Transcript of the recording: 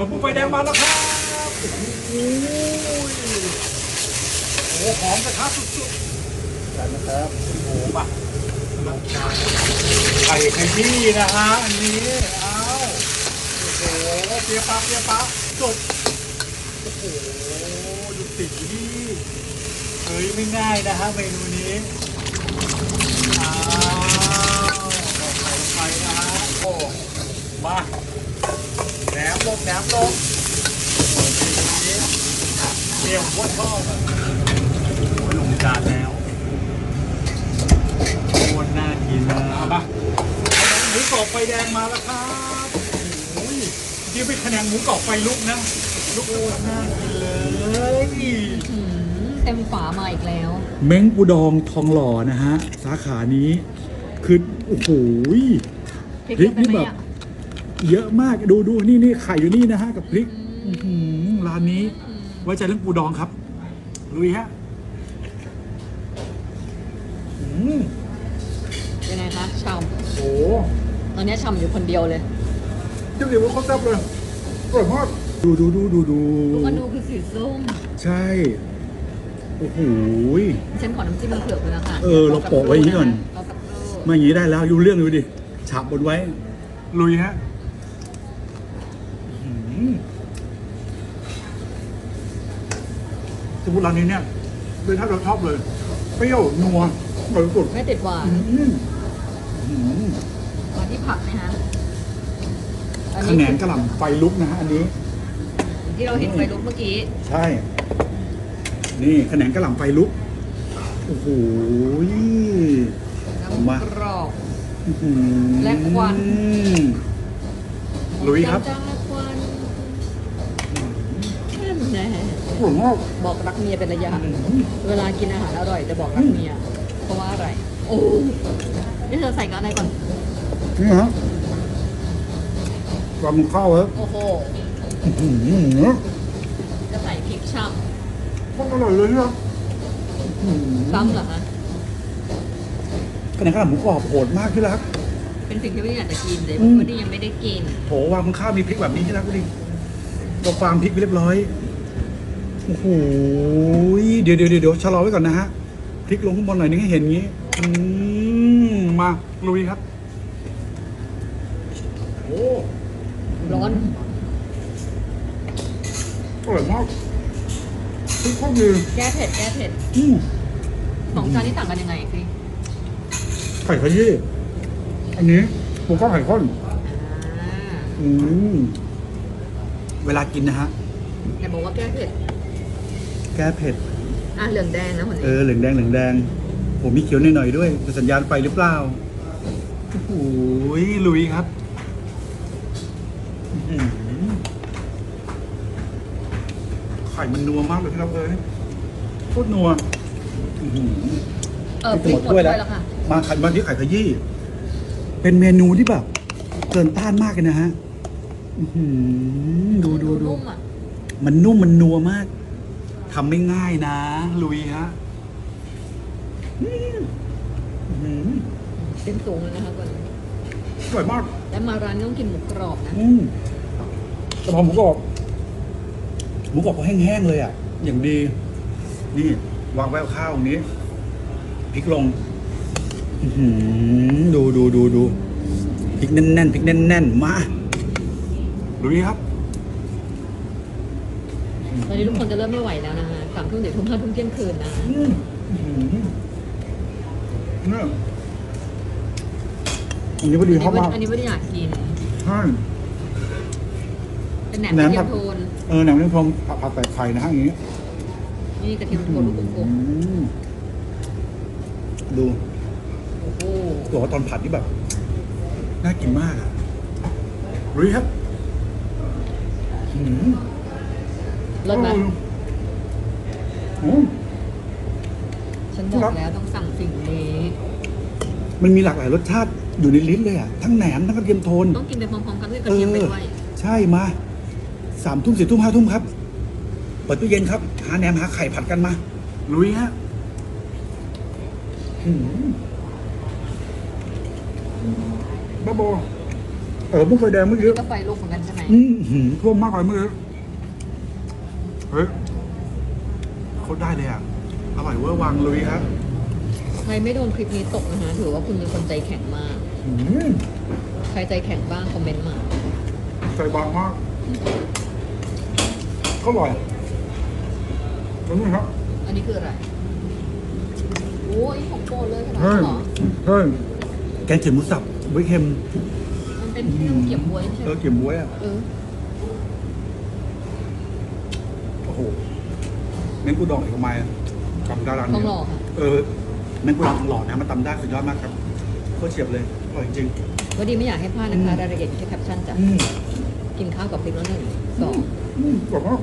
ผมปุ๊บไฟแดงมาแล้วครับโอ้โหโอ้โหหอมกระทะสุดๆได้นะครับโอ้โหมาลงจานไข่ขยี้นะฮะอันนี้เอาโอ้โหเปียปะเปียปะจบโอ้โหดูสีเฮ้ยไม่ง่ายนะฮะเมนูนี้อ้าวใส่ไข่นะฮะโอ้มา แหนมลงแหนมลงโอ้ยทีนี้เดี่ยวคตรชอบอะโอ้ยลงจานแล้วโคตรน่ากินนะเอามาหมูกรอบไฟแดงมาแล้วครับโอ้ยที่เป็นคะแนนหมูกรอบไฟลุกนะลุกโคตรน่ากินเลยเต็มฝามาอีกแล้ว เม้งปูดองทองหล่อนะฮะ สาขานี้คือโอ้โหพริกนี่แบบ เยอะมากดูดูนี่นี่ไข่อยู่นี่นะฮะกับพริกอื้อหือร้านนี้ไว้ใจเรื่องปูดองครับลุยฮะอืมยังไงคะฉ่โอ้ำตอนนี้ฉ่ำอยู่คนเดียวเลยเจ้าเดี๋ยวเขาแซ่บเลยอร่อยมากดูดูดูดูดูลูกอนูคือสีส้ม ใช่โอ้โห ฉันขอน้ำจิ้มมะเขือเลยนะคะเออเราโปะไว้อย่างนี้ก่อน เราสักครู่มาอย่างนี้ได้แล้วดูเรื่องดูดิฉาบบนไว้ ลุยฮะอื้อหือ สมมติร้านนี้เนี่ยเป็นถ้าเราชอบเลย เปรี้ยว นัวอร่อยสุดไม่ติดหวานอื้อหือมาที่ผักนะฮะอัคะแนนกระหล่ำไฟลุกนะฮะอันนี้ ที่เราเห็นไฟลุกเมื่อกี้ ใช่ นี่คะแนนกระหล่ำไฟลุก โอ้โหเอามาน้ำกรอบอื้อหือและควันลุยครับ จ้าและควันแน่อร่อยมากบอกรักเมียเป็นระยะ เวลากินอาหารอร่อยจะบอกรักเมีย เพราะว่าอะไร โอ้นี่เธอใส่กับอะไรก่อน นี่ฮะปลาหมึกข้าวครับโอ้โหอื้อหือจะใส่พริกช่โคตรอร่อยเลยเนี่ยำซ้ำเหรอคะคะแนนข้าวหมูกรอบโหดมากที่รัก เป็นสิ่งที่ไม่อยากจะกินแต่อืมวันนี้ยังไม่ได้กินโถวางบนข้าวมีพริกแบบนี้ที่รักดูดิเราฟางพริกไปเรียบร้อย โอ้โหเดี๋ยวเดี๋ยวเดี๋ยวชะลอไว้ก่อนนะฮะพริกลงข้างบนหน่อยนึงให้เห็นงี้อืมมาลุยครับโอ้ร้อนอร่อยมากพริกโคตรดีแก้เผ็ดแก้เผ็ดอืมสองจานนี้ต่างกันยังไงพี่ไข่ขยี้อันนี้หมูข้าวไข่ข้นอ่าอืมเวลากินนะฮะแต่บอกว่าแก้เผ็ดแก้เผ็ด อะเหลืองแดงนะคนนี้เออเหลืองแดงเหลืองแดงผมมีเขียวหน่อยๆด้วยจะสัญญาณไฟหรือเปล่าโอ้โหลุยครับอื้อหือไข่มันนัวมากเลยที่เราเลยโคตรนัวอื้อหือ เออพริกหมดถ้วยแล้วค่ะ มาไข่มาที่ไข่ขยี้ เป็นเมนูที่แบบ เกินต้านมากเลยนะฮะอื้อหือดูดูดู นุ่มอะมันนุ่มมันนัวมาก ทำไม่ง่ายนะ ลุยฮะอืมอื้อหือเต็มสูงเลยนะคะคนอร่อยมากแล้วมาร้านนี้ต้องกินหมูกรอบนะอืมแต่พอหมูกรอบหมูกรอบเขาแห้งๆเลยอะ อย่างดี นี่ วางไว้กับข้าวตรงนี้พริกลงอื้อหือดูดูดูดูพริกแน่นๆพริกแน่นๆมาลุยครับ ตอนนี้ทุกคนจะเริ่มไม่ไหวแล้วนะคะสามทุ่มเดี๋ยวทุ่มห้าทุ่มเที่ยงคืนนะอืมอืมเนี่ยอันนี้พอดีอันเข้ามาอันนี้ไม่ได้อยากกิน ใช่เป็นแหนมกระเทียมโทนเออแหนมเนื้อทองผัดผัดใส่ไข่นะฮะอย่างนี้ นี่กระเทียมโทนลูกกลมอืมดูโอ้โหบอกว่าตอนผัดนี่แบบ น่ากินมากอะลุยครับอืม รสไหมอืมฉันบอกแล้วต้องสั่งสิ่งนี้ มันมีหลากหลายรสชาติอยู่ในลิ้นเลยอะ ทั้งแหนมทั้งกระเทียมโทน ต้องกินไปพร้อมๆกันด้วยกระเทียมไปด้วย ใช่มาสามทุ่มสี่ทุ่มห้าทุ่มครับ เปิดตู้เย็นครับ หาแหนมหาไข่ผัดกันมาลุยฮะอืมบ้าบอเออมุกไฟแดงเมื่อกี้ก็ไฟลุกเหมือนกันใช่ไหมอืมหืมท่วมมากเลยเมื่อกี้ เฮ้ยเขาได้เลยอะ อร่อยเวอร์วังลุยครับใครไม่โดนคลิปนี้ตกนะคะถือว่าคุณเป็นคนใจแข็งมาก อืมใครใจแข็งบ้างคอมเมนต์มาใจบางมากก็อร่อยแล้วนี่ครับ อันนี้คืออะไร โอ้ยของโปรดเลยขนาดเฮ้นั้ยนเหรอ เฮ้ยแกงเขียวหมูสับไว้เค็มมันเป็นเครื่องเก็บบ๊วยใช่เอไหมอเกี่ยวบ๊วยอะ เออ โอ้โหเม้งกูดองเอกมัยอะตำได้ร้านต้อนี้งรอค่ะเออเม้งกูดองทองหล่อนะมันตำได้สุดยอดมากครับโคตรเฉียบเลยอร่อยจริง วันดีไม่อยากให้พลาดนะคะรายละเอียดอยู่ที่แคปชั่นจ้ะๆอืมกินข้าวกับพริกแล้วหนึ่งสองอืมกรอบมาก